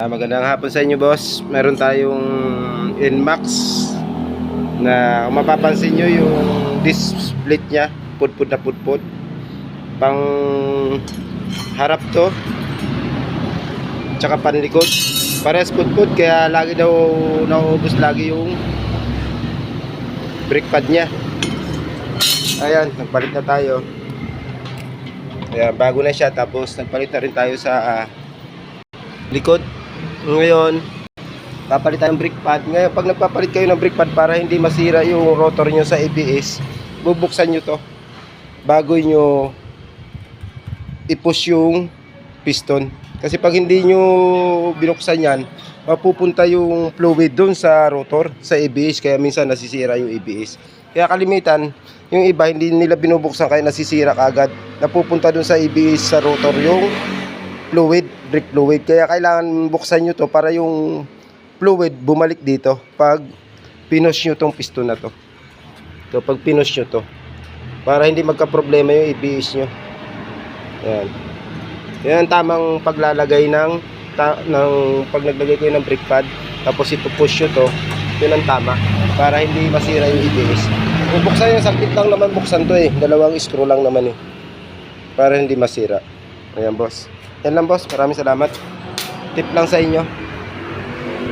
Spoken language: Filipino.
Ah, magandang hapon sa inyo boss. Meron tayong Inmax na kung mapapansin nyo yung disc split niya, pudpud na pudpud. Pang harap to. Tsaka panlikod. Parehas pudpud kaya lagi daw nauubos lagi yung brake pad niya. Ayan, nagpalit na tayo. Ayan, bago na siya tapos nagpalit na rin tayo sa ah, likod. Ngayon, papalit tayo ng brake pad. Ngayon, pag nagpapalit kayo ng brake pad para hindi masira yung rotor nyo sa ABS, bubuksan nyo to bago nyo i-push yung piston. Kasi pag hindi nyo binuksan yan, mapupunta yung fluid dun sa rotor, sa ABS, kaya minsan nasisira yung ABS. Kaya kalimitan, yung iba hindi nila binubuksan kaya nasisira kagad. Napupunta dun sa ABS sa rotor yung fluid, brake fluid. Kaya kailangan buksan nyo to para yung fluid bumalik dito pag pinush nyo tong piston na to. To, pag pinush nyo to. Para hindi magka-problema yung ABS nyo. Yan. Yan ang tamang paglalagay ng, ta, ng pag naglagay kayo ng brake pad. Tapos ito push nyo to. Yun ang tama. Para hindi masira yung ABS. Buksan yung sakit lang naman buksan to eh. Dalawang screw lang naman eh. Para hindi masira. Ayan boss. Yan lang boss. Maraming salamat. Tip lang sa inyo.